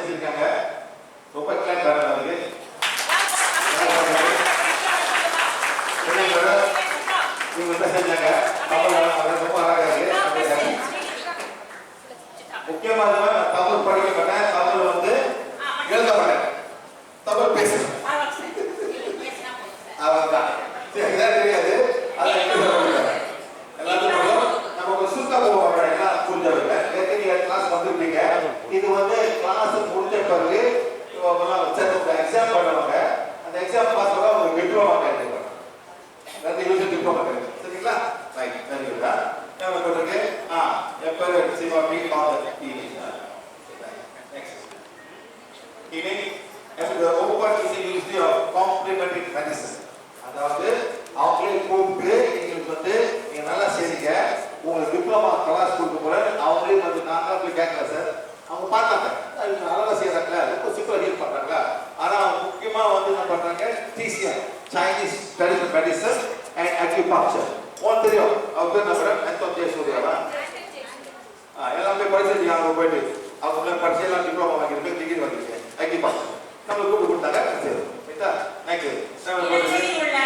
செய்திருக்காங்க இணை ஒவ்வொரு இசை காம்ப்ளிமெண்டரி மெடிசன் அதாவது அவங்களே கூப்பிட்டு எங்களுக்கு வந்து நீங்க நல்லா செய்யுங்க உங்களுக்கு டிப்ளமா கிளாஸ் கொடுக்க போறேன். அவங்களே வந்து நாங்களா போய் கேட்கல சார் அவங்க பார்த்தாங்க. அழகா செய்யறாங்க ரொம்ப சிம்பிளா டீல் பண்றாங்க ஆனா முக்கியமா வந்து என்ன பண்றாங்க? TCM Chinese traditional medicine and acupuncture one தெரியும். அவர் பேர் எந்த எத்தனை ஜெய சூர்யாவா எல்லாமே படிச்சிருக்கீங்க அவங்க போயிட்டு. அவங்க படிச்சு எல்லாம் டிப்ளமா வாங்கியிருக்கேன் டிகிரி வாங்கியிருக்கேன் கண்டிப்பா நம்ம உள்ள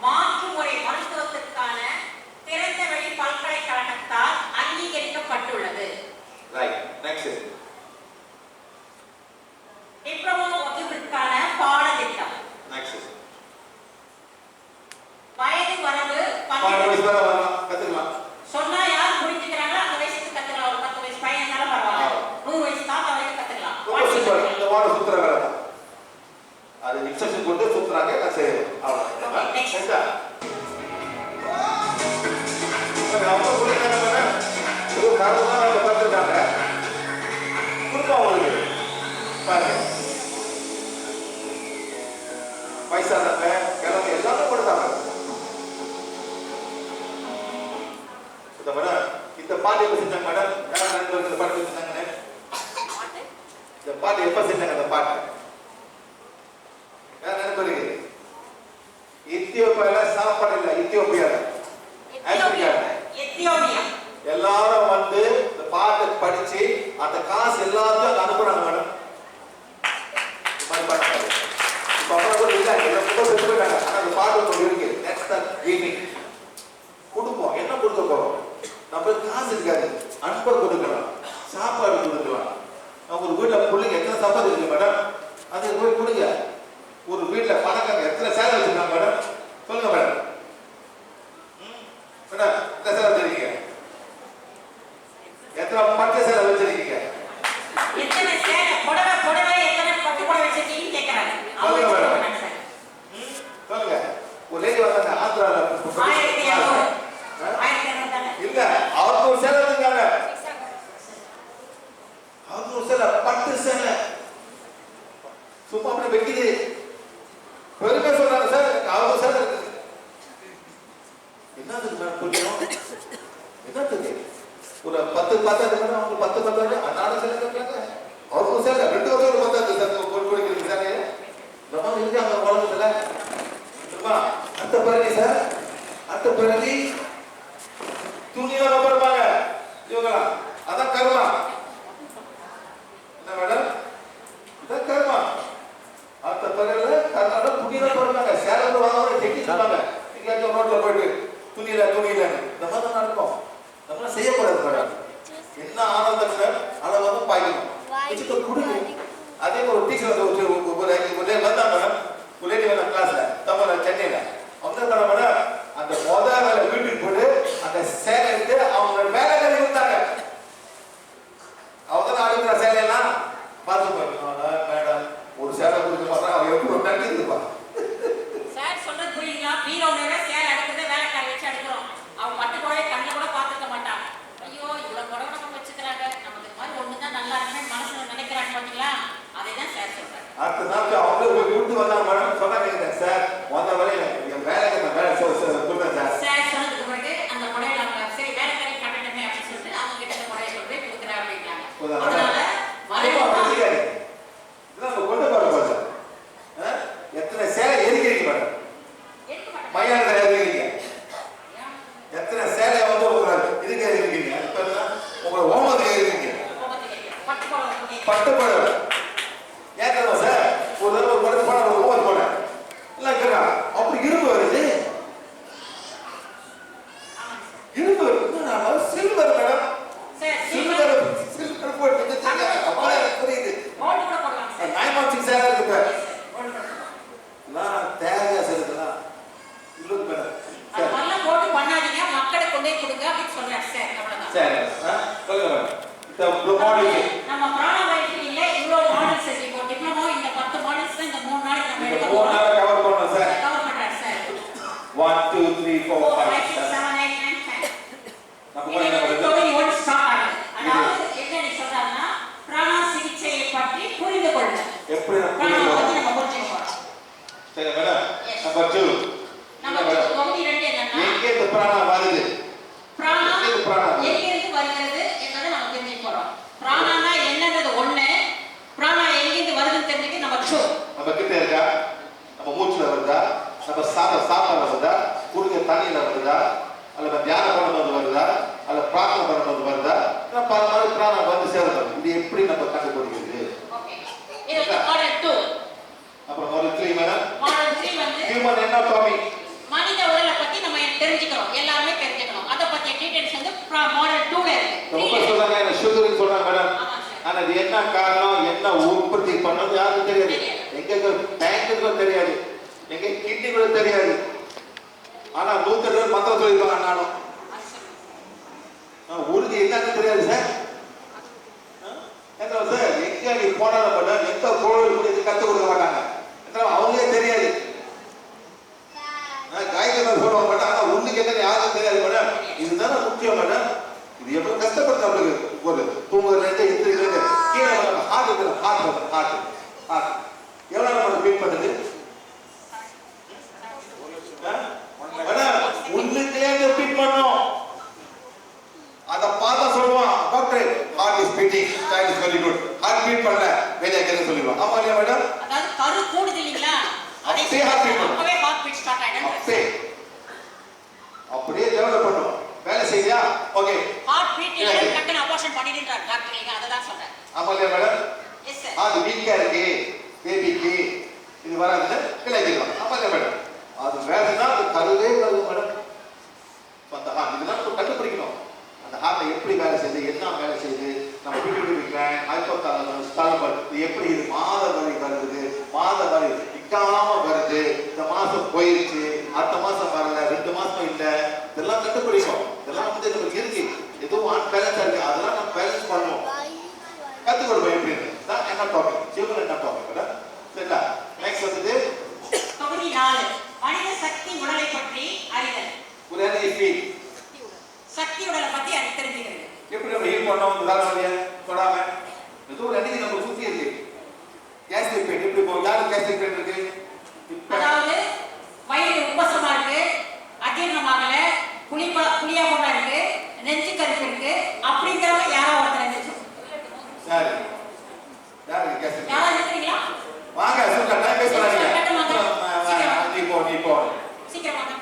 மாற்று முறை மருத்துவத்திற்கான திறந்தவெளி பல்கலைக்கழகத்தால் அங்கீகரிக்கப்பட்டுள்ளது. ரைட் நெக்ஸ்ட் இந்த பாட்டு எப்ப செஞ்சாங்க அந்த பாட்டு? நினைப்பிருக்கு இத்தியோப்பியால சாப்பாடு இல்ல இத்தியோப்பியால. ஆப்பிரிக்கால எல்லாரும் வந்து இந்த பாட்டு படிச்சு அந்த காசு எல்லாத்தையும் அனுப்புறாங்க மேடம் கூட இல்ல எல்லாம் கூட செத்து போயிட்டாங்க. இருக்கு. தட்ஸ் த மீனிங் என்ன கொடுக்க போறோம்? நம்ம காசு இருக்காது. அன்பை கொடுக்கலாம். சாப்பாடு கொடுக்கலாம். அவங்க ஒரு வீட்டில் பிள்ளைங்க எத்தனை சம்பாதிக்கிறீங்க மேடம் அது போய் கொடுங்க. ஒரு வீட்டில் பணக்காரங்க எத்தனை சேலை வச்சுருக்காங்க மேடம் சொல்லுங்க மேடம் மேடம் எத்தனை சேலை எத்தனை பட்டு சேலை வச்சிருக்கீங்க? அடுத்த நாள் அவங்களே போய் கூப்பிட்டு வந்தாங்க மேடம் சொன்னாங்க சார் வந்த வரையில் தெரிஞ்சுக்க நம்ம கிட்ட இருக்கா? நம்ம மூச்சுல வருதா? நம்ம சாப்பிட சாப்பாடு வருதா? குடிக்க தண்ணியில வருதா? அல்ல தியானம் பண்ணும்போது வருதா? அல்ல பிரார்த்தனை பண்ணும்போது வருதா? பல மாதிரி பிராணம் வந்து சேருது இது எப்படி நம்ம கண்டுபிடிக்கிறது? அப்புறம் ஒரு த்ரீ மேடம் ஹியூமன் என்ன டாமி மனித உடலை பத்தி நம்ம தெரிஞ்சுக்கிறோம் எல்லாருமே தெரிஞ்சுக்கணும். அதை பத்திய டீடைல்ஸ் வந்து மாடல் டூல இருக்கு. ரொம்ப சொல்றாங்க சுகர்னு சொல்றாங்க மேடம் ஆனா அது என்ன காரணம் என்ன உற்பத்தி பண்ணது யாருக்கும் தெரியாது. எங்க டேங்குக்கும் தெரியாது. எங்க கிட்னி கூட தெரியாது. ஆனா நூத்தி இருபது மந்திரம் சொல்லிருப்பாங்க நானும். உறுதி என்னன்னு தெரியாது சார் ஆ? ஏன்னா சார் எங்க நீ போனாலும் எந்த கோவில் கூட இது கத்து கொடுக்க மாட்டாங்க ஏன்னா அவங்களே தெரியாது ஆ, காயத்ரி மேம் சொல்லுவாங்க மேடம் ஆனா உள்ளுக்கு என்ன யாருக்கும் தெரியாது மேடம் இதுதானே முக்கியம் மேடம் இது எவ்வளவு கஷ்டப்படுது நம்மளுக்கு ஒரு தூங்குறது எந்திரிக்கிறது கீழே ஹார்ட் இருக்கு ஹார்ட் ஹார்ட் ஹார்ட் எவ்வளவு நம்ம ஃபீல் பண்ணுது ஆ? மேடம் உள்ளுக்கே ஃபீல் பண்ணோம் அத பார்த்தா சொல்லுவான் doctor heart is beating child is very good heart beat பண்ணல வெளியே கேட்க சொல்லிடுவான் ஆமா இல்லையா மேடம் அதாவது கரு கூடுது இல்லைங்களா அதை அப்பவே heart beat பண்ணும். அப்பவே ஹார்ட் பீட் ஸ்டார்ட் ஆயிடும் அப்பே அப்படியே டெவலப் பண்ணும் வேலை செய்யா ஓகே ஹார்ட் பீட் இல்லை டக்குன்னு அபார்ஷன் பண்ணிடுறாரு டாக்டர் நீங்க அதை தான் சொல்றேன் ஆமா இல்லையா மேடம் எஸ் சார் அது வீக்கா இருக்கு பேபிக்கு இது வராதுன்னு விளைவிக்கலாம் அப்போ இல்லையா மேடம். அது வேலைன்னா அது கருவே வருது மேடம். அந்த ஹார்ட் இதெல்லாம் நம்ம கண்டுபிடிக்கணும். அந்த ஹார்ட்டை எப்படி வேலை செய்யுது என்ன வேலை செய்யுது நம்ம பிடிபி கிளாண்ட் ஹைப்போதாலமஸ் தாலமஸ் இது எப்படி இது மாத வரை வருது மாத வலி நிற்காம வருது இந்த மாசம் போயிருச்சு அடுத்த மாசம் வரல ரெண்டு மாசம் இல்லை. இதெல்லாம் கண்டுபிடிக்கும் இதெல்லாம் வந்து நமக்கு இருக்கு. எதுவும் ஆன் இருக்கு. அதெல்லாம் நம்ம பேலன்ஸ் பண்ணுவோம் கற்றுக் கொடுப்போம் எப்படின்னு தான் என்ன டாபிக் ஜீவன் என்ன டாபிக் சரிங்களா நெக்ஸ்ட் வந்து தொகுதி நாலு. மனித சக்தி உடலை பற்றி அறிதல். எனர்ஜி ஃபீல் சக்தி உடலை பத்தி அறி தெரிஞ்சுக்கிறது. எப்படி நம்ம ஹீல் பண்ணோம்? தொடாம. ஏதோ ஒரு எனர்ஜி நம்ம சுத்தி இருக்கு. கேஸ்ட்ரிக் பெயின் எப்படி போகும் யாருக்கு கேஸ்ட்ரிக் பெயின் இருக்கு? அதாவது வயிறு உபசமா இருக்கு. அஜீரணமாகல புளிப்பா புளியாமமா இருக்கு நெஞ்சு கருப்பு இருக்கு அப்படிங்கிறவங்க யாரோ ஒருத்தர் இருந்துச்சு யாரு யாருக்கு கேஸ்ட்ரிக் யாரா இருக்கிறீங்களா வாங்க சொல்லுங்க டைம் பேச வராதீங்க சீக்கிரம் வாங்க. சீக்கிரம். நீ போ நீ போ சீக்கிரம் வாங்க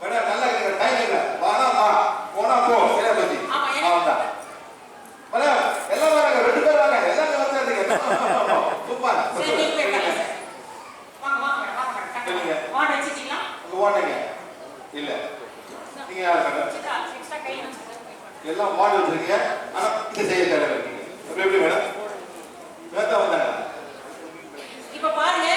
மேடம் நல்லா இருக்கு டைம் இல்ல வாடா வா போனா போ சரியா பத்தி ஆமா, எனக்கு- அவ்வளவுதான் மேடம் எல்லாம் வராங்க ரெண்டு பேர் வாங்க எல்லாரும் வந்துருங்க சூப்பர் சரி நீங்க போய் உட்காருங்க சார். வாங்க வாங்க மேடம் வாங்க மேடம் சொல்லுங்க. டக்குனு. வார்டு வச்சுட்டீங்களா உங்க ஓடுங்க இல்ல நீங்க யார் மேடம் சித்ரா சிக்ஸ்டா கையில் வச்சுருக்கேன் எல்லாம் மாடல் வச்சிருக்கீங்க. ஆனா இது செய்ய தேவை இருக்கீங்க எப்படி எப்படி மேடம்? வேத்தா வந்தாங்க இப்ப பாருங்க.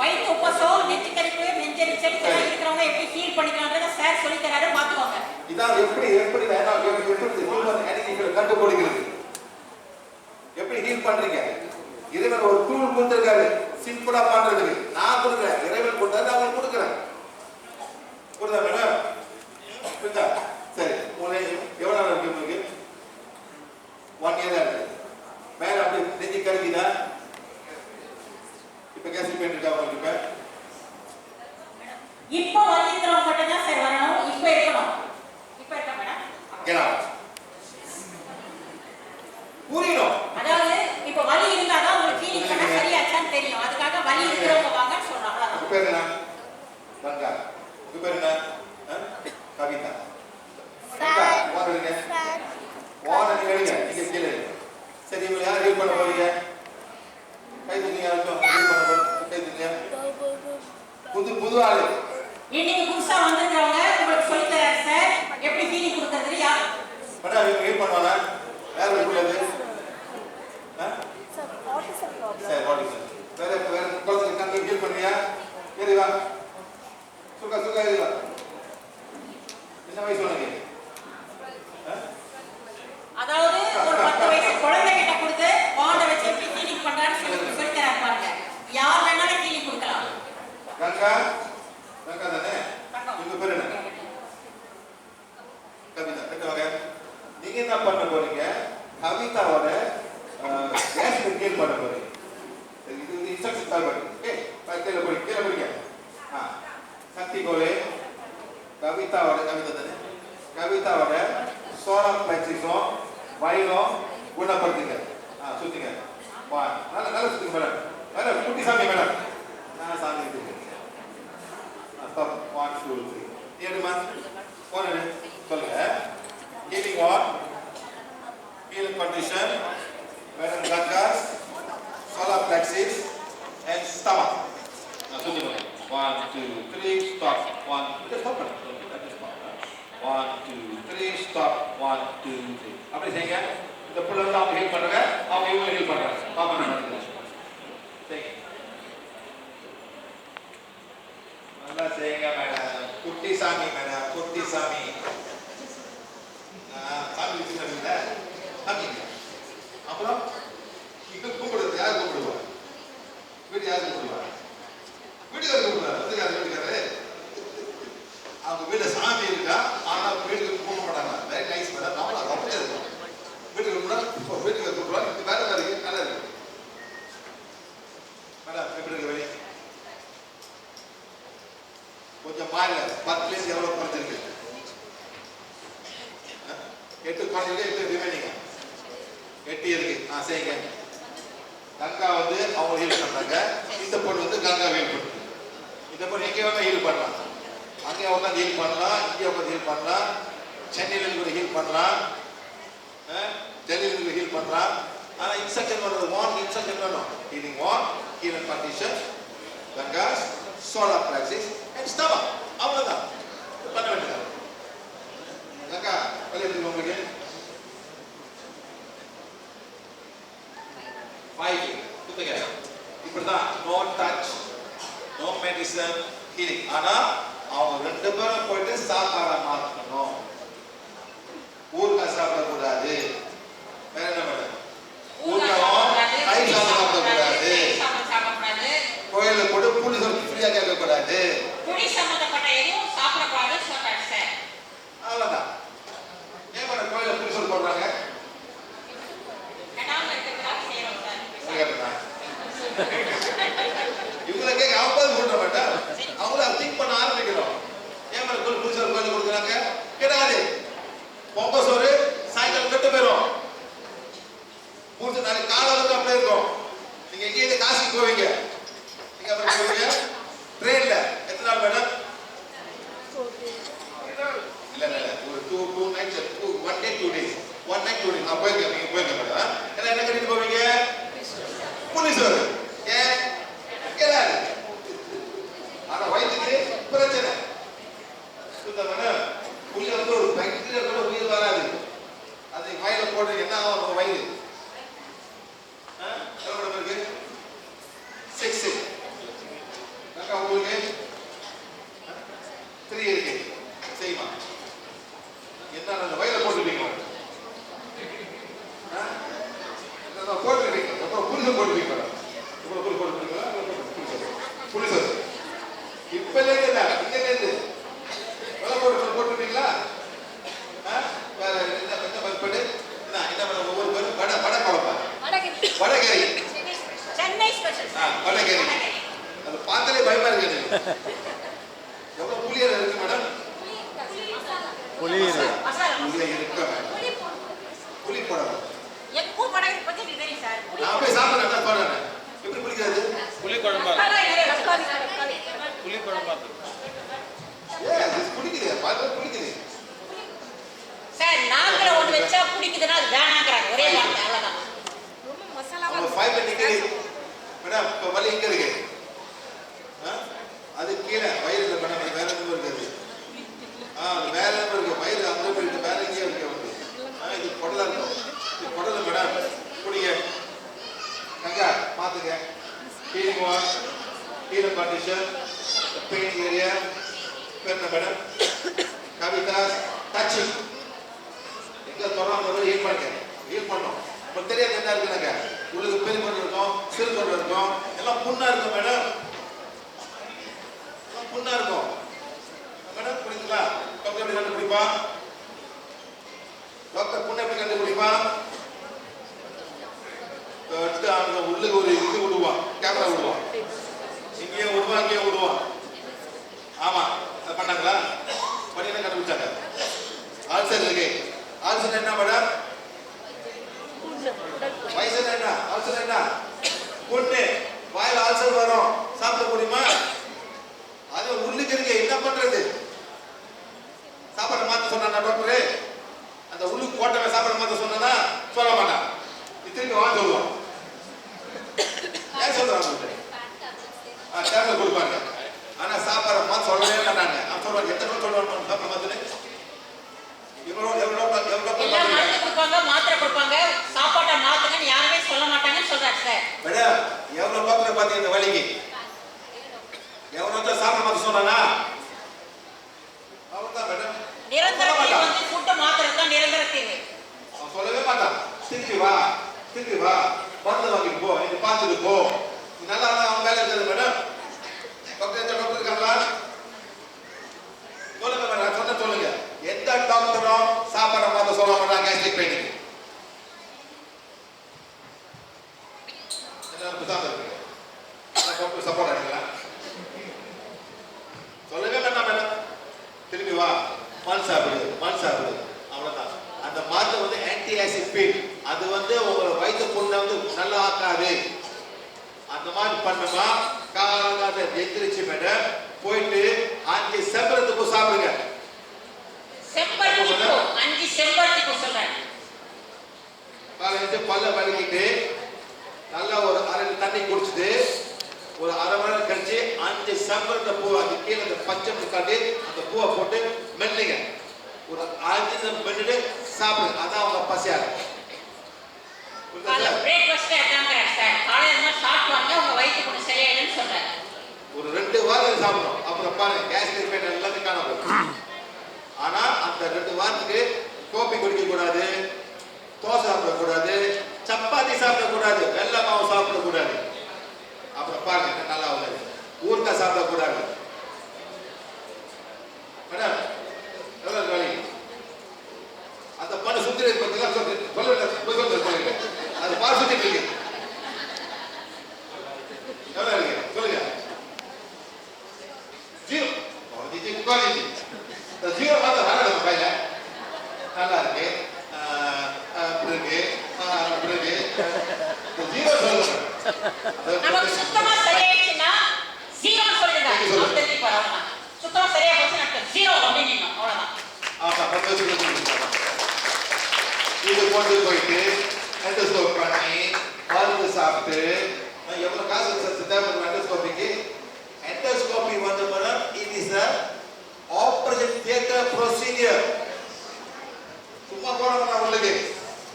வயிற்று உப்பசம் நெஞ்சு கரிப்பு நெஞ்செரிச்சல் இருக்கிறவங்க எப்படி ஹீல் பண்ணிக்கலாம்ன்றத சார் சொல்லி தராரு பாத்துக்கோங்க இதான் எப்படி எப்படி வேணா எப்படி ஹியூமன் எனர்ஜிகளை கண்டுபிடிக்கிறது. எப்படி ஹீல் பண்றீங்க? இறைவன் ஒரு டூல் கொடுத்திருக்காரு. சிம்பிளா பண்றதுக்கு. நான் கொடுக்குறேன். இறைவன் கொடுத்தாரு உங்களுக்கு கொடுக்குறேன். புரியுதா மேடம்? புரியுதா சரி உங்களுக்கு எவ்வளவு நாள் இருக்கு உங்களுக்கு ஒன் இயர் இருக்கு மேல அப்படி நெஞ்சு கருக்குதா இப்ப கேசி பெயின் இருக்கா உங்களுக்கு இப்ப இப்போ வந்திருக்கிறவங்க மட்டும் தான் சார் வரணும். இப்ப இருக்கணும். இப்ப இருக்க மேடம். புரியணும். அதாவது இப்ப வலி இருந்தாதான் உங்களுக்கு ஃபீலிங் பண்ணா சரியாச்சான்னு தெரியும். அதுக்காக வலி இருக்கிறவங்க வாங்கன்னு அவ்வளவுதான். பேர் என்ன கங்கா உங்க பேர் என்ன ஆ? கவிதா கங்கா வாங்க நீங்க வாங்க நீங்க வெளிய நீங்க கீழே இருங்க. சரி இவங்க யார் ஹெல்ப் பண்ண போறீங்க கை தூக்கி யாருக்கும் ஹெல்ப் பண்ண போறீங்க கை தூக்கி புது புது ஆளு இன்னைக்கு புதுசா வந்திருக்கிறவங்க உங்களுக்கு சொல்லி தராரு சார் எப்படி ஃபீலிங் கொடுக்கறது யார் மேடம் இவங்க ஹெல்ப் பண்ணுவானா வேற ஒரு புள்ளது Sir, autism problem. சரி ஓகே சார் வேற வேற குழந்தைங்க கண்டு ஹெல்ப் பண்ணுறியா ஏறி வா சுக்கா சுக்கா ஏறி வா என்ன வயசு உனக்கு ஆ? அதாவது ஒரு பத்து வயசு குழந்தைகிட்ட கொடுத்து பாண்டை வச்சு எப்படி ஃபீலிங் பண்றான்னு சொல்லி சொல்லி தராரு பாருங்க யார் வேணாலும் ஃபீலிங் கொடுக்கலாம் கங்கா கங்கா தானே உங்க பேர் என்ன கவிதா கிட்ட நீங்க என்ன பண்ண போறீங்க கவிதாவோட கேஸ் கிரியேட் பண்ண போறீங்க இது வந்து இன்ஸ்ட்ரக்ஷன் தரப்படு ஏய் பா- கீழே போய் கீழே போறீங்க ஆ சக்தி கோலே கவிதாவோட கவிதா தானே கவிதாவோட சோளம் பிளக்ஸிஸும் வயலும் குணப்படுத்துங்க ஆ சுத்திங்க வா நல்ல நல்ல சுத்திங்க மேடம் மேடம் குட்டி சாமி மேடம் நான் சாமி இருக்கு ஒன் டூ த்ரீ ஏடுமா போனது சொல்லுங்க healing what healing condition madam Gangas so you one, two, three, stop. One, just stop it. Just stop. One, two, three, stop. One, two, three. அப்படி செய்யுங்க இந்த புள்ள வந்து அவங்க ஹெல்ப் பண்றாங்க அவங்க இவங்க ஹெல்ப் பண்றாங்க பாப்பா நடக்குது செய்யுங்க நல்லா செய்யுங்க மேடம் குட்டி சாமி மேடம் பொட்டி சாமி. சாமி வச்சுருக்கீங்களா சாமி. அப்புறம் இங்க கூப்பிடுறது யார் கூப்பிடுவா? வீட்டு யார் கூப்பிடுவா? வீட்டுக்காரர் கூப்பிடுவார்? வீட்டுக்காரர் யார் வீட்டுக்காரரு. அவங்க வீட்டுல சாமி இருக்கா ஆனா வீட்டுக்கு கூப்பிட மாட்டாங்க வெரி நைஸ் மேடம் நம்மள அப்படியே இருக்கும் வீட்டுக்கு கூப்பிடா இப்போ வீட்டுக்கு கூப்பிடுவா இது வேற வேற இருக்கு நல்லா இருக்கு மேடம் எப்படி இருக்கு வெளியே கொஞ்சம் பாருங்க பத்து வயசு எவ்வளவு குறைஞ்சிருக்கு? ஆ? எட்டு குறைஞ்சிருக்கு எட்டு ரிமைனிங் எட்டு இருக்கு. ஆ செய்யுங்க கங்கா வந்து அவங்க ஹீல் பண்றாங்க. இந்த பொண்ணு வந்து கங்கா ஹீல் பண்ணுது. இந்த பொண்ணு எங்கே வேணா ஹீல் பண்ணலாம். அங்கே உட்காந்து ஹீல் பண்ணலாம் இங்கே உட்காந்து ஹீல் பண்ணலாம். சென்னையில கூட ஹீல் பண்ணலாம். அஹ், டெல்லியில ஹீல் பண்ணலாம். ஆனால் இன்ஸ்ட்ரக்ஷன் வர்றது வான் இன்ஸ்ட்ரக்ஷன் வேணும். ஹீலிங் வான் ஹீலிங் கண்டிஷன் கங்காஸ் சோலா பிளாக்சிஸ் அண்ட் ஸ்டமக் அவ்வளவுதான். பண்ண வேண்டியது. கங்கா வெளியே இருக்கு உங்களுக்கு. குத்துங்க இப்படிதான் no touch no medicine healing ஆனா அவங்க ரெண்டு பேரும் போயிட்டு சாப்பாடை மாற்றணும் ஊறுகாய் சாப்பிடக்கூடாது. வேற என்ன மேடம் சாதம் சாப்பிடக்கூடாது சாப்பாடு சாப்பிடக்கூடாது கோயில்ல கூட புளி சொல்லி ஃப்ரீயா புளி சம்பந்தப்பட்ட எதுவும் சாப்பிடக்கூடாதுன்னு சொல்றாரு சார். அவ்வளவுதான். ஏன் மேடம் கோயில்ல புளி சொல்லி போடுறாங்க? கெடாம இருக்கிறதுக்காக செய்யறோம் சார். கேட்டா இவங்களை கேட்க அவங்க சொல்ற மாட்டேன் அவங்கள திங்க் பண்ண ஆரம்பிக்கிறோம். ஏன் மேடம் கோயில் புளி சொல்லி கோயில் கொடுக்குறாங்க? கிடையாது பொங்க சோறு சாயங்காலம் கெட்டு போயிடும் மூணு நாளைக்கு காலையில் அப்படியே இருக்கும். நீங்க எங்கேயிருந்து காசுக்கு போவீங்க? நீங்க அப்புறம் போவீங்க ட்ரெயின்ல எத்தனை நாள் மேடம் இல்ல இல்ல இல்ல ஒரு two two nights two one day two days one night two days நான் போயிருக்கேன் நீங்க போயிருக்கேன் மேடம் ஏன்னா என்ன கட்டிட்டு போவீங்க புளி சோறு ஏன் கேளாது ஆனா வயிற்றுக்கு பிரச்சனை சுத்தமான புளி வந்து ஒரு பாக்டீரியா கூட உயிர் வராது அது வாயில போட்டு என்ன ஆகும் நம்ம வயிறு ஆ? எவ்வளவு மேடம் இருக்கு சிக்ஸ் அக்கா உங்களுக்கு த்ரீ இருக்கு செய்யுமா என்ன அந்த வயல போட்டுருப்பீங்க ஆ? என்ன போட்டுருப்பீங்க அப்புறம் புரிசு போட்டுருப்பீங்க மேடம் இவ்வளவு புல் போட்டுருப்பீங்களா புரிசு இப்பலேருந்து இல்லை இங்கேருந்து வெலை போட்டு? வேற என்ன மேடம் ஒவ்வொரு பேரும் வடை வடை குழம்பா வடகரி. சென்னை ஸ்பெஷல். ஆ, வடகரி. அது பார்த்தாலே பயமா இருக்கு. எவ்வளவு புளியர் இருக்கு மேடம்? புளி இருக்க? புளி போடணும். நான் போய் சாப்பிடுறேன் சொல்றேன் எப்படி பிடிக்காது புளி குழம்பா. புளி குழம்பா பிடிக்குது பார்த்து பிடிக்குது சார் நாங்கள ஒண்ணு வச்சா பிடிக்குதுன்னா அது வேணாங்கிறாங்க. ஒரே வார்த்தை மேடம் இப்போ வலி எங்க இருக்கு? ஆ? அது கீழே வயிறு இல்லை மேடம் அது வேற எதுவும் இருக்காது ஆ அது வேற எதுவும் இருக்கு. வயிறு அங்கே போயிருக்கு வேற எங்கேயும் இருக்கு ஆ இது குடலா இருக்கும் இது குடல மேடம் குடிங்க. கங்கா பார்த்துங்க feeling wash feeling condition area பேர் மேடம் கவிதா டச்சு எங்கே தொடர்ந்து ஹீல் பண்ணுங்க ஹீல் பண்ணோம். இப்போ தெரியாது என்ன இருக்குனாங்க உள்ளுக்கு பெரிய கொண்டு இருக்கும் சிறு கொண்டு இருக்கும். எல்லாம் புண்ணா இருக்கும் மேடம். புண்ணாக புண்ணா இருக்கும். மேடம் புரியுதுங்களா டாக்டர் எப்படி கண்டுபிடிப்பா? டாக்டர் புண்ணை எப்படி கண்டுபிடிப்பா? எடுத்து உள்ளுக்கு ஒரு இது விடுவான் கேமரா விடுவான் இங்கேயும் விடுவான் இங்கேயும் விடுவான் ஆமா அது பண்ணாங்களா பண்ணி என்ன கண்டுபிடிச்சாங்க ஆல்சர் இருக்கு ஆல்சர் என்ன பண்ணார் வயசு என்ன ஆல்சர் என்ன புண்ணு வாயில ஆல்சர் வரும் சாப்பிட முடியுமா அது உள்ளுக்கு இருக்கு என்ன பண்றது சாப்பாடு மாத்த சொன்னா டாக்டர் அந்த உள்ளுக்கு போட்டவன் சாப்பாடு மாத்த சொன்னா சொல்ல மாட்டான் நீ திருப்பி வாங்க சொல்லுவான் ஏன் சொல்றாங்க உங்கள்ட்ட? ஆ, டேப்லெட் கொடுப்பாங்க ஆனா சாப்பாடு மாத்த சொல்லவே மாட்டாங்க அவன் சொல்றாங்க எத்தனை நாள் சொல்லுவாங்க சாப்பாடு மாத்துன்னு எவ்வளோ எவ்வளோ எவ்வளோ எல்லாம் மருந்து கொடுப்பாங்க மாத்திரை கொடுப்பாங்க சாப்பாட்டை மாத்துங்கன்னு யாருமே சொல்ல மாட்டாங்கன்னு சொல்றாரு சார் மேடம் எவ்வளவு டாக்டர் பாத்தீங்க இந்த வலிக்கு தான் சாப்பிட மாத்த சொன்னானா? அவ்வளவுதான் மேடம். நிரந்தர தீர்வு. வந்து ஃபுட்டு மாத்திரை தான் நிரந்தர தீர்வு அவன் சொல்லவே மாட்டான். திருப்பி வா திருப்பி வா. மருந்து வாங்கிட்டு போ இது பார்த்துட்டு போ. நல்லா இருந்தா அவன் வேலை இருக்காது மேடம். டாக்டர் எந்த டாக்டர் இருக்காங்களா? சொல்லுங்க மேடம் சொன்ன சொல்லுங்க. எந்த டாக்டரும் சாப்பாட மாத்த சொல்ல மாட்டாங்க கேஸ்ட்ரிக் பெயினுக்கு எல்லாரும் பேசாம இருக்கு டாக்டர் சப்போர்ட் ஆகிங்களா சொல்லவே வேண்டாம் மேடம் திரும்பி வா மண் சாப்பிடு மண் சாப்பிடு அவ்வளவுதான் அந்த மாத்திரை வந்து ஆன்டி ஆசிட் பீல் அது வந்து உங்க வயிற்று புண்ணை வந்து நல்லா ஆக்காது அந்த மாதிரி பண்ணுமா காலங்கால எந்திரிச்சு மேடம் அஞ்சு செம்பரத்துக்கு சாப்பிடுங்க. செம்பருத்தி பூ அஞ்சு செம்பருத்தி பூ சொல்றேன். காலையில பல்ல வலிக்கிட்டு நல்லா ஒரு அரை தண்ணி குடிச்சிட்டு ஒரு அரை மணி நேரம் கழிச்சு அஞ்சு செம்பருத்த பூ அது கீழே அந்த பச்சை முக்காட்டி அந்த பூவை போட்டு மெல்லுங்க. ஒரு அஞ்சு நிமிஷம் மெல்லிட்டு சாப்பிடுங்க. அதான் அவங்க பசியாக பிரேக்ஃபாஸ்ட் அதாங்கிறார் சார்? காலையில சாப்பிடுவாங்க உங்க வயிற்று கொஞ்சம் சரியாயிடுன்னு சொல்றாரு ஒரு ரெண்டு வாரம் சாப்பிடணும் அப்புறம் பாருங்க கேஸ் பெயின் எல்லாத்தையும் காண போகும் ஆனா அந்த ரெண்டு வாரத்துக்கு கோபி குடிக்க கூடாது தோசை சாப்பிடக்கூடாது சப்பாத்தி சாப்பிடக்கூடாது வெள்ளை மாவு சாப்பிடக்கூடாது. அப்புறம் பாருங்க என்ன நல்லா உள்ளது. ஊறுகாய் சாப்பிடக்கூடாது மேடம் எவ்வளோ இருக்கு வலி அந்த பண்ணு சுத்தி இருக்கு பார்த்தீங்களா சொல்லு சொல்லுங்க போய் சொல்லுங்க சொல்லுங்க அது பால் சுத்திட்டு இருக்கு எவ்வளோ இருக்கு சொல்லுங்க ஜீரோ குறைஞ்சிச்சு குறைஞ்சிச்சு இந்த ஜீரோ மாத்த வர நம்ம பையில நல்லா இருக்கு ஆஹ், ஆஹ், இப்படி இருக்கு ஆஹ், இப்படி இருக்கு இந்த ஜீரோ சொல்லுங்க நமக்கு சுத்தமா சரியாயிடுச்சுன்னா ஜீரோ சொல்லுங்க சொல்லுங்க. தெரிஞ்சு பரவாயில்ல சுத்தமா சரியா போச்சு எனக்கு ஜீரோ அப்படின்னு அவ்வளவுதான் ஆமா பத்து வருஷத்துக்கு முன்னாடி. இது கொண்டு போயிட்டு எண்டோஸ்கோப் பண்ணி மருந்து சாப்பிட்டு நான் எவ்வளவு காசு சத்து தேவைப்படும் எண்டோஸ்கோபிக்கு எண்டோஸ்கோபி வந்து madam it is a operation theatre procedure சும்மா போடணும் உங்களுக்கு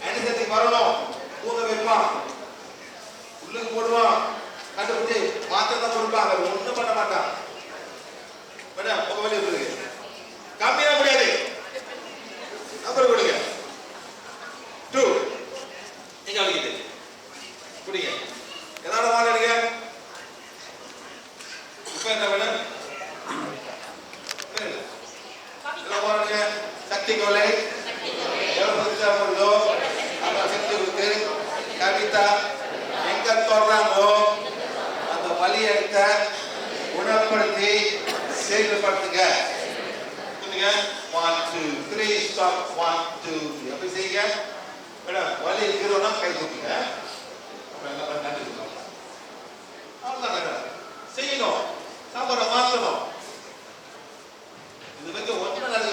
அனுசரித்து வரணும். தூங்க வைப்பான் உள்ளுக்கு போடுவான் கண்டுபிடிச்சு மாத்திரம் தான் கொடுப்பான் அவர் ஒன்றும் பண்ண மாட்டான் மேடம் உங்க வழி இருக்குது கம்மியாக முடியாது நம்பர் கொடுங்க டூ நீங்க வலிக்குது குடிங்க ஏதாவது வாங்க இப்போ என்ன வேணும் எல்லாம் வாங்க சக்தி கோலை எவ்வளவு பரிசா போடுதோ அப்புறம் சக்தி கொடுத்து கவிதா எங்க தொடறாங்களோ அந்த வலி எடுத்த குணப்படுத்தி செயல்படுத்துங்க சொல்லுங்க one two three stop one two three அப்படி செய்யுங்க மேடம் வலி இருக்கிறோம்னா கை தூக்குங்க அப்புறம் என்ன பண்ண நன்றி அவ்வளோதான் மேடம் செய்யணும் சாப்பாடை மாற்றணும் இது வந்து ஒன்றும் நடக்க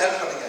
help coming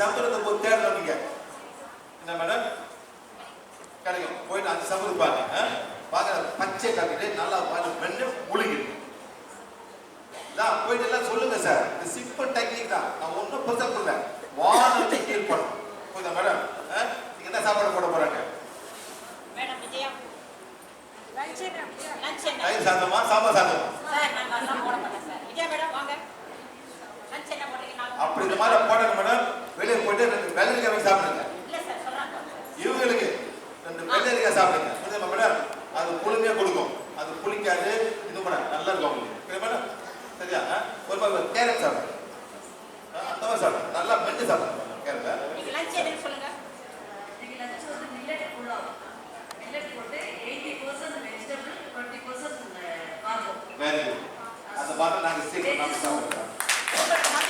சம்பளத்தை போய் தேடலாம் நீங்க என்ன மேடம் கிடைக்கும் போயிட்டு அந்த சம்பளம் பாருங்க. பாக்குற பச்சை கட்டிட்டு நல்லா பாரு மென்று முழுகிடும் போயிட்டு எல்லாம் சொல்லுங்க சார் இந்த சிம்பிள் டெக்னிக் தான். நான் ஒன்றும் பெருசாக சொல்லல வானத்தை கீழ் பண்ணும் புரியுதா மேடம் நீங்க என்ன சாப்பாடு போட போறாங்க? தயிர் சாதமா சாம்பார் சாதமா? அப்படி இந்த மாதிரி போடணும் மேடம் வெளியே போயிட்டு ரெண்டு வெள்ளரிக்காய் வாங்கி சாப்பிடுங்க இவங்களுக்கு ரெண்டு வெள்ளரிக்காய் சாப்பிடுங்க. புரியுது மேடம் அது புளிமையாக கொடுக்கும். அது புளிக்காது இது பண்ண நல்லா இருக்கும் அவங்களுக்கு மேடம் சரியா? ஒரு மாதிரி கேரட் சாப்பிடுங்க அந்த மாதிரி சாப்பிடுங்க நல்லா மஞ்சள் சாப்பிடுங்க கேரட் வெரி குட் அந்த பாட்டில் நாங்கள் சீக்கிரம் நம்ம சாப்பிடுறோம்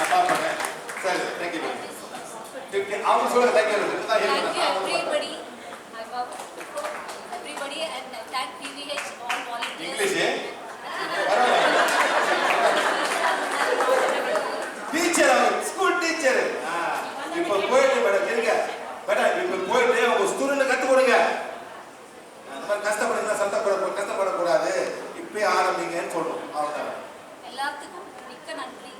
நான் பார்ப்பேன். சரி தேங்க்யூ மேம் ஃபிஃப்டி அவங்க சொல்லுங்க தேங்க்யூ இதுதான் everybody everybody and thank PVH all volunteers English teacher our school teacher இப்போ போயிட்டு மேடம் இருங்க. மேடம் இப்போ போயிட்டு உங்க ஸ்டூடெண்ட் கத்து கொடுங்க. அந்த மாதிரி கஷ்டப்படுங்க சத்தப்பட கஷ்டப்படக்கூடாது. இப்பயே ஆரம்பிங்கன்னு சொல்லணும் அவ்வளோதான் எல்லாத்துக்கும் மிக்க நன்றி.